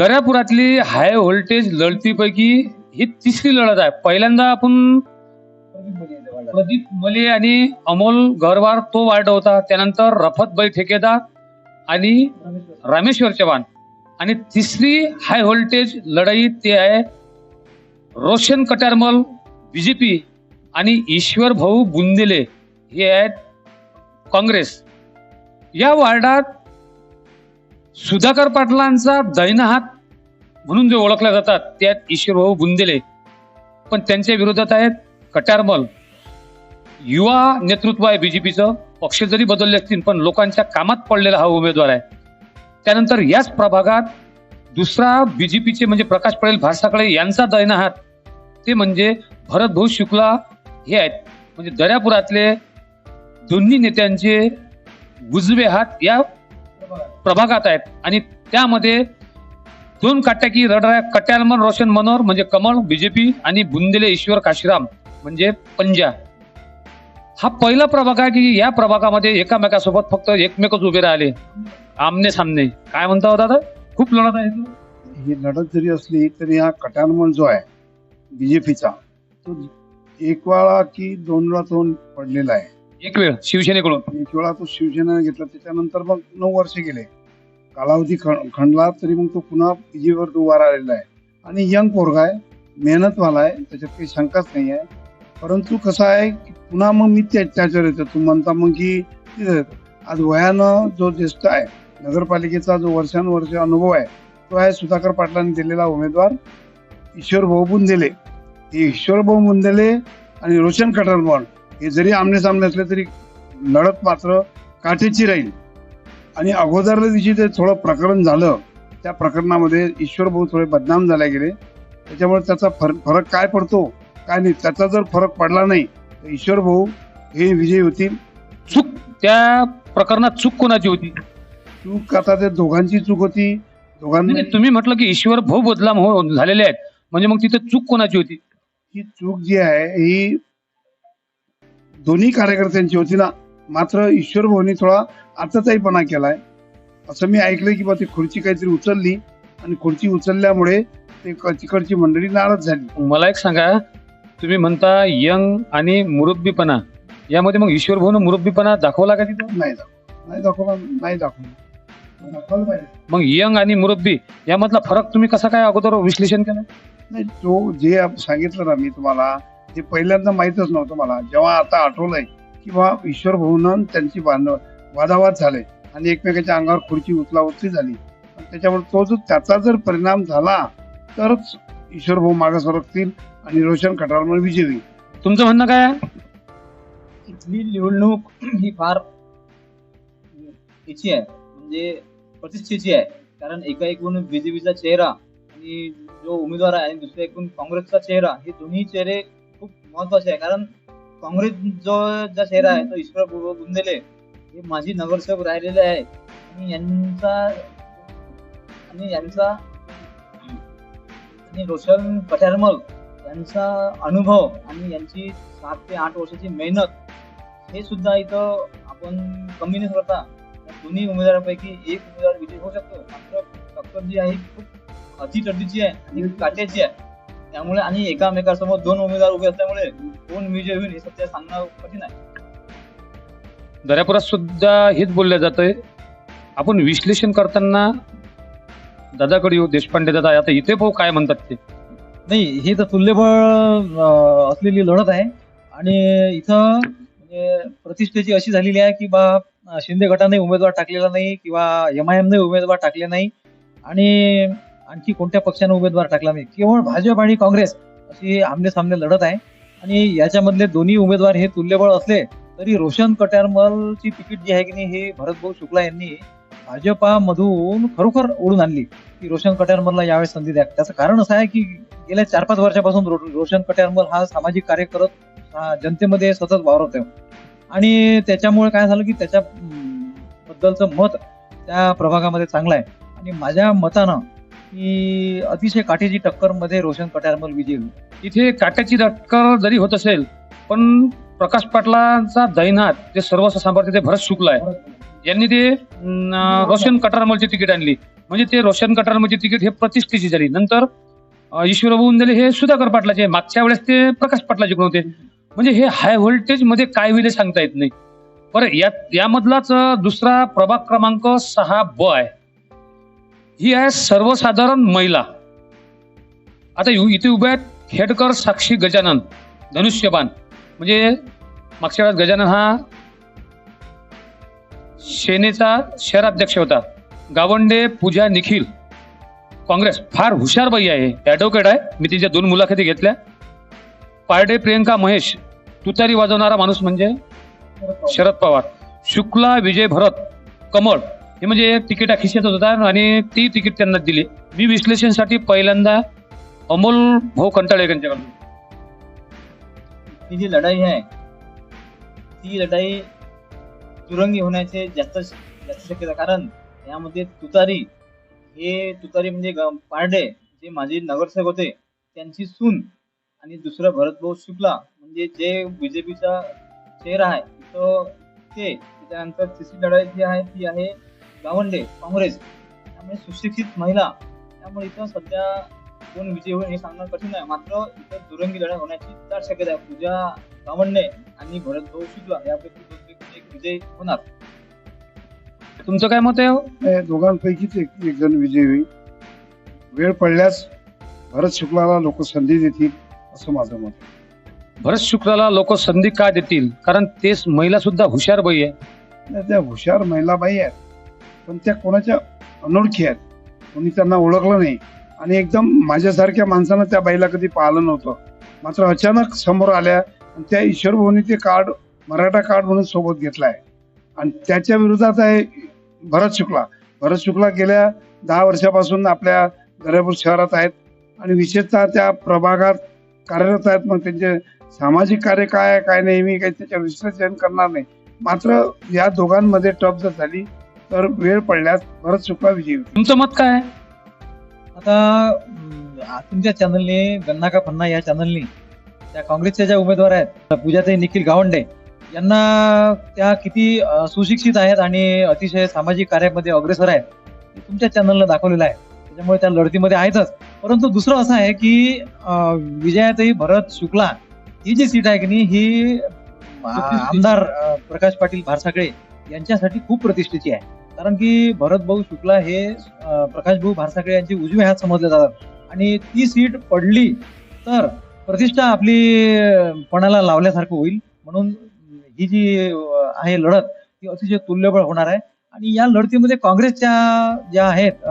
दर्यापुरातली high voltage लढतीपैकी ही तिसरी लढत आहे. पहिल्यांदा आपण प्रदीप मले आणि अमोल गरवार तो वार्ड होता. त्यानंतर रफतबाई ठेकेदार आणि रामेश्वर चव्हाण. आणि तिसरी हाय व्होल्टेज लढाई ते आहे रोशन कटारमल बीजेपी आणि ईश्वर भाऊ बुंदेले. हे आहेत काँग्रेस. या वार्डात सुधाकर पाटलांचा दैनहात म्हणून जे ओळखल्या जातात त्यात ईश्वरभाऊ बुंदेले. पण त्यांच्या विरोधात आहेत कटारमल. युवा नेतृत्व आहे बीजेपीचं पक्ष जरी बदलले असतील पण लोकांच्या कामात पडलेला हा उमेदवार आहे. त्यानंतर याच प्रभागात दुसरा बीजेपीचे म्हणजे प्रकाश पटेल भारसाकडे यांचा दैनहात. ते म्हणजे भरतभाऊ शुक्ला हे आहेत. म्हणजे दर्यापुरातले दोन्ही नेत्यांचे उजवे हात या प्रभागात आहेत. आणि त्यामध्ये दोन काट्याकी रडरा कट्यालमन रोशन मनोहर म्हणजे कमळ बीजेपी आणि बुंदेले ईश्वर काशीराम म्हणजे पंजा. हा पहिला प्रभाग आहे की या प्रभागामध्ये एकामेकासोबत फक्त एकमेकच उभे राहिले. आमने सामने काय म्हणता हो दादा? खूप लढत आहे. ही लढत जरी असली तरी हा कटारमल जो आहे बीजेपीचा तो एक वेळा की दोन वेळा तोंड पडलेला आहे. एक वेळ शिवसेनेकडून. एक वेळा तो शिवसेना घेतला त्याच्यानंतर मग नऊ वर्ष गेले. कालावधी खंडला तरी मग तो पुन्हा बीजेवर उभा आलेला आहे. आणि यंग पोरगा आहे मेहनतवाला आहे त्याच्यात काही शंकाच नाही आहे. परंतु कसं आहे की पुन्हा मग मी त्याच्यावर येतो. तू म्हणता मग की आज वयानं जो ज्येष्ठ आहे नगरपालिकेचा जो वर्षानुवर्ष अनुभव आहे तो आहे सुधाकर पाटलांनी दिलेला उमेदवार. ईश्वर भाऊ बुंदेले. ईश्वर भाऊ बुंदेले आणि रोशन कटरमल हे जरी आमने सामने असले तरी लढत मात्र काठीची राहील. आणि अगोदरल्या दिवशी ते थोडं प्रकरण झालं त्या प्रकरणामध्ये ईश्वर भाऊ थोडे बदनाम झाले गेले. त्याच्यामुळे त्याचा फर- फरक काय पडतो काय नाही त्याचा जर फरक पडला नाही तर ईश्वर भाऊ हे विजयी होतील. चूक त्या प्रकरणात चूक कोणाची होती? चूक आता ते दोघांची चूक होती. दोघांनी तुम्ही म्हटलं की ईश्वर भाऊ बदलाम हो झालेले आहेत. म्हणजे मग तिथे चूक कोणाची होती? ही चूक जी आहे ही दोन्ही कार्यकर्त्यांची होती ना मात्र ईश्वर भाऊनी थोडा आतताईपणा केलाय. असं मी ऐकलंय की बा ती खुर्ची काहीतरी उचलली आणि खुर्ची उचलल्यामुळे ते तिकडची मंडळी नाराज झाली. मला एक सांगा तुम्ही म्हणता यंग आणि मुरब्बीपणा यामध्ये मग ईश्वर भाऊन मुरब्बीपणा दाखवला का तिथं? नाही दाखव नाही दाखवला नाही दाखवला. दाखवलं पाहिजे. मग यंग आणि मुरब्बी यामधला फरक तुम्ही कसा काय अगोदर विश्लेषण केलं? नाही तो जे सांगितलं ना मी तुम्हाला ते पहिल्यांदा माहीतच नव्हतं मला. जेव्हा आता आठवलंय की बा ईश्वर भाऊन त्यांची बांधव वादावाद झाले आणि एकमेकाच्या अंगावर खुर्ची उचला उचली झाली त्याच्यामुळे तो जो त्याचा जर परिणाम झाला तरच ईश्वर भाऊ मागे सरकतील आणि रोशन खटारमल विजयी होईल. तुमचं म्हणणं काय आहे? इथली निवडणूक ही फार याची आहे. म्हणजे प्रतिष्ठेची आहे. कारण एका एकूण बीजेपीचा चेहरा आणि जो उमेदवार आहे आणि दुसरा एकूण काँग्रेसचा चेहरा हे दोन्ही चेहरे खूप महत्त्वाचे आहे. कारण काँग्रेस जो जो चेहरा आहे तो ईश्वर गुंदेले हे माजी नगरसेवक राहिलेले आहे आणि यांचा आणि यांचा आणि रोशन पठारमल यांचा अनुभव आणि यांची सात ते आठ वर्षाची मेहनत हे सुद्धा इथं आपण कमी न करता. दोन्ही उमेदवारांपैकी एक उमेदवार विजय होऊ शकतो. मात्र टक्कर जी आहे खूप अतितटीची आहे आणि काट्याची आहे. त्यामुळे आणि एकामेकासमोर दोन उमेदवार उभे असल्यामुळे कोण विजय होईल हे सध्या सांगणं कठीण आहे. दर्यापुरात सुद्धा हेच बोललं जातंय. आपण विश्लेषण करताना दादाकडे येऊ देशपांडे दादा आता इथे भाऊ काय म्हणतात ते. नाही ही तर तुल्यबळ असलेली लढत आहे. आणि इथं म्हणजे प्रतिष्ठेची अशी झालेली आहे की बा शिंदे गटाने उमेदवार टाकलेला नाही किंवा एम आय एमने उमेदवार टाकले नाही. आणि आणखी कोणत्या पक्षाने उमेदवार टाकला नाही? केवळ भाजप आणि काँग्रेस अशी आमने सामने लढत आहे. आणि याच्यामधले दोन्ही उमेदवार हे तुल्यबळ असले तरी रोशन कट्यारमलची तिकीट जी आहे की नाही हे भरतभाऊ शुक्ला यांनी भाजपामधून खरोखर ओढून आणली. की रोशन कट्यारमलला यावेळेस संधी द्या. त्याचं कारण असं आहे की गेल्या चार पाच वर्षापासून रो- रोशन कट्यारमल हा सामाजिक कार्य करत जनतेमध्ये सतत वावरत आहे आणि त्याच्यामुळे काय झालं की त्याच्या बद्दलचं मत त्या प्रभागामध्ये चांगलं आहे. आणि माझ्या मतानं की अतिशय काठीची टक्करमध्ये रोशन कट्यारमल विजय होईल. इथे काट्याची टक्कर जरी होत असेल पण प्रकाश पाटलांचा दैनात जे सर्व सांभाळते ते भरत शुक्ला आहे. यांनी ते रोशन कटारमलची तिकीट आणली. म्हणजे ते रोशन कटारमध्ये तिकीट हे प्रतिष्ठेची झाली. नंतर अं, ईश्वरभाऊ उंदेले हे सुधाकर पाटलाचे मागच्या वेळेस ते प्रकाश पाटलाचे कोण होते? म्हणजे हे हाय व्होल्टेजमध्ये काय होईल सांगता येत नाही. बरं यात यामधलाच दुसरा प्रभाग क्रमांक सहा ब आहे. ही आहे सर्वसाधारण महिला. आता यु- इथे उभ्या आहेत खेडकर साक्षी गजानन धनुष्यबाण. म्हणजे मागच्या वेळेस गजानन हा सेनेचा शहराध्यक्ष होता. गावंडे पूजा निखिल. काँग्रेस फार हुशार बाई आहे ऍडव्होकेट आहे. मी तिच्या दोन मुलाखती घेतल्या. पारडे प्रियंका महेश तुतारी वाजवणारा माणूस म्हणजे शरद पवार. शुक्ला विजय भरत कमळ. हे म्हणजे तिकिटा खिशातच होता आणि ती तिकीट त्यांना दिली. मी विश्लेषणसाठी पहिल्यांदा अमोल भाऊ कंटाळे यांच्याकडून ही जी लढाई आहे ती लढाई दुरंगी होण्याचे जास्त जास्त शक्यता. कारण यामध्ये तुतारी हे तुतारी म्हणजे ग- पारडे जे माझे नगरसेवक होते त्यांची सून आणि दुसरं भरतभाऊ शुक्ला म्हणजे जे बीजेपीचा चेहरा आहे तो ते. त्याच्यानंतर तिसरी लढाई जी आहे ती आहे गावंडे काँग्रेस त्यामुळे सुशिक्षित महिला त्यामुळे इथं सध्या कोण विजय होईल हे सांगणं कठीण आहे. मात्र इथं दुरंगी लढाई होण्याची दाट शक्यता आहे. पूजा गावंडे आणि भरतभाऊ शुक्ला यापैकी एक विजय होणार. तुमचं काय मत आहे हो? दोघांपैकीच एक एक जण विजयी होईल. वेळ पडल्यास भरत शुक्लाला लोक संधी देतील असं माझं मत आहे. भरत शुक्लाला लोक संधी का देतील? कारण तेच महिला सुद्धा हुशार बाई आहे. नाही, त्या हुशार महिलाबाई आहेत. पण त्या कोणाच्या अनोळखी आहेत? कोणी त्यांना ओळखलं नाही. आणि एकदम माझ्यासारख्या माणसानं त्या बाईला कधी पाहिलं नव्हतं. मात्र अचानक समोर आल्या आणि त्या ईश्वरभवनी ते कार्ड मराठा कार्ड म्हणून सोबत घेतलाय. आणि त्याच्या विरोधात आहे भरत शुक्ला. भरत शुक्ला गेल्या दहा वर्षापासून आपल्या दर्यापूर शहरात आहेत आणि विशेषतः त्या प्रभागात कार्यरत आहेत. मग त्यांचे सामाजिक कार्य काय काय नाही मी काही त्याच्या विश्लेषण करणार नाही. मात्र या दोघांमध्ये टफ जर झाली तर वेळ पडल्यास भरत शुक्ला विजयी होईल. तुमचं मत काय आहे? आता अं, तुमच्या चॅनलने गन्ना का पन्ना या चॅनलने त्या काँग्रेसच्या ज्या उमेदवार आहेत पूजाताई निखिल गावंडे यांना त्या किती अं, सुशिक्षित आहेत आणि अतिशय सामाजिक कार्यामध्ये अग्रेसर आहेत हे तुमच्या चॅनलला दाखवलेलं आहे. त्याच्यामुळे त्या लढतीमध्ये आहेतच. परंतु दुसरं असं आहे की अं, विजयाताई भरत शुक्ला ही जी सीट आहे की नाही ही आमदार अं, प्रकाश पाटील भारसाकळे यांच्यासाठी खूप प्रतिष्ठेची आहे. कारण की भरत भाऊ शुक्ला हे प्रकाश भाऊ भारसाकळे यांचे उजवे हात समजले जातात. आणि ती सीट पडली तर प्रतिष्ठा आपली पणाला लावल्यासारखं होईल? म्हणून ही जी आहे लढत ती अतिशय तुल्यबळ होणार आहे. आणि या लढतीमध्ये काँग्रेसच्या ज्या आहेत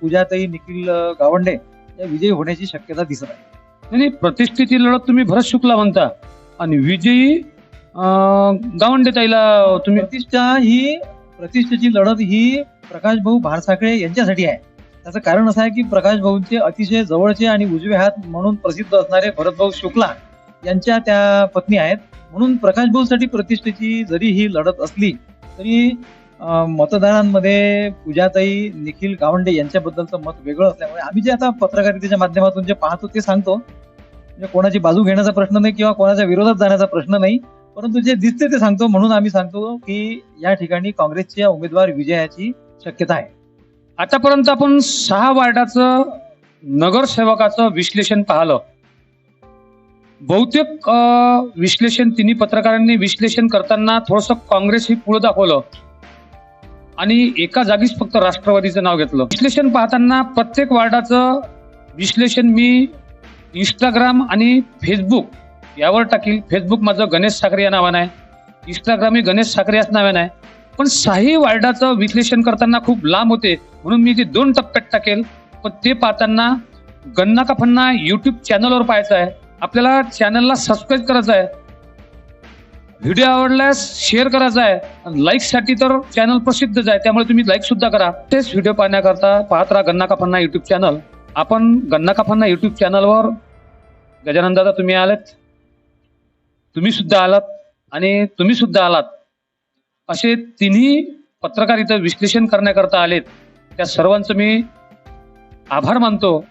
पूजाताई निखिल गावंडे या विजयी होण्याची शक्यता दिसत आहे. नाही, नाही प्रतिष्ठेची लढत तुम्ही भरत शुक्ला म्हणता. आणि विजयी गावंडे ताईला तुम्ही प्रतिष्ठा ही प्रतिष्ठेची लढत ही प्रकाश भाऊ भारसाकळे यांच्यासाठी आहे. त्याचं कारण असं आहे की प्रकाश भाऊंचे अतिशय जवळचे आणि उजवे हात म्हणून प्रसिद्ध असणारे भरतभाऊ शुक्ला यांच्या त्या पत्नी आहेत. म्हणून प्रकाश भाऊसाठी प्रतिष्ठेची जरी ही लढत असली तरी मतदारांमध्ये पूजाताई निखिल गावंडे यांच्याबद्दलचं मत वेगळं असल्यामुळे आम्ही जे आता पत्रकारितेच्या माध्यमातून जे पाहतो ते सांगतो. म्हणजे कोणाची बाजू घेण्याचा प्रश्न नाही किंवा कोणाच्या विरोधात जाण्याचा प्रश्न नाही. परंतु जे दिसते ते सांगतो म्हणून आम्ही सांगतो की या ठिकाणी काँग्रेसच्या उमेदवार विजयाची शक्यता आहे. आतापर्यंत आपण सहा वार्डाचं नगरसेवकाचं विश्लेषण पाहिलं. बहुतेक विश्लेषण तिन्ही पत्रकारांनी विश्लेषण करताना थोडस काँग्रेस ही पुढे दाखवलं. आणि एका जागीच फक्त राष्ट्रवादीचं नाव घेतलं. विश्लेषण पाहताना प्रत्येक वार्डाचं विश्लेषण मी इंस्टाग्राम आणि फेसबुक यावर टाकील. फेसबुक माझं गणेश साखरे या नावानं आहे. इंस्टाग्राम मी गणेश साखरे याच नावानं आहे. पण साही वार्डाचं विश्लेषण करताना खूप लांब होते. म्हणून मी ते दोन टप्प्यात टाकेल. पण ते पाहताना गन्ना का फन्ना युट्यूब चॅनलवर पाहायचं आहे. आपल्याला चॅनलला सबस्क्राईब करायचं आहे. व्हिडिओ आवडल्यास शेअर करायचा आहे. लाईकसाठी तर चॅनल प्रसिद्धच आहे. त्यामुळे तुम्ही लाईक सुद्धा करा. तेच व्हिडिओ पाहण्याकरता पाहत राहा गन्ना का फन्ना युट्यूब चॅनल आपण गन्ना का फन्ना युट्यूब चॅनलवर गजानंदाचा तुम्ही आलेत. तुम्ही सुद्धा आलात आणि तुम्ही सुद्धा आलात. असे तिन्ही पत्रकार इथं विश्लेषण करण्याकरता आलेत. त्या सर्वांचं मी आभार मानतो.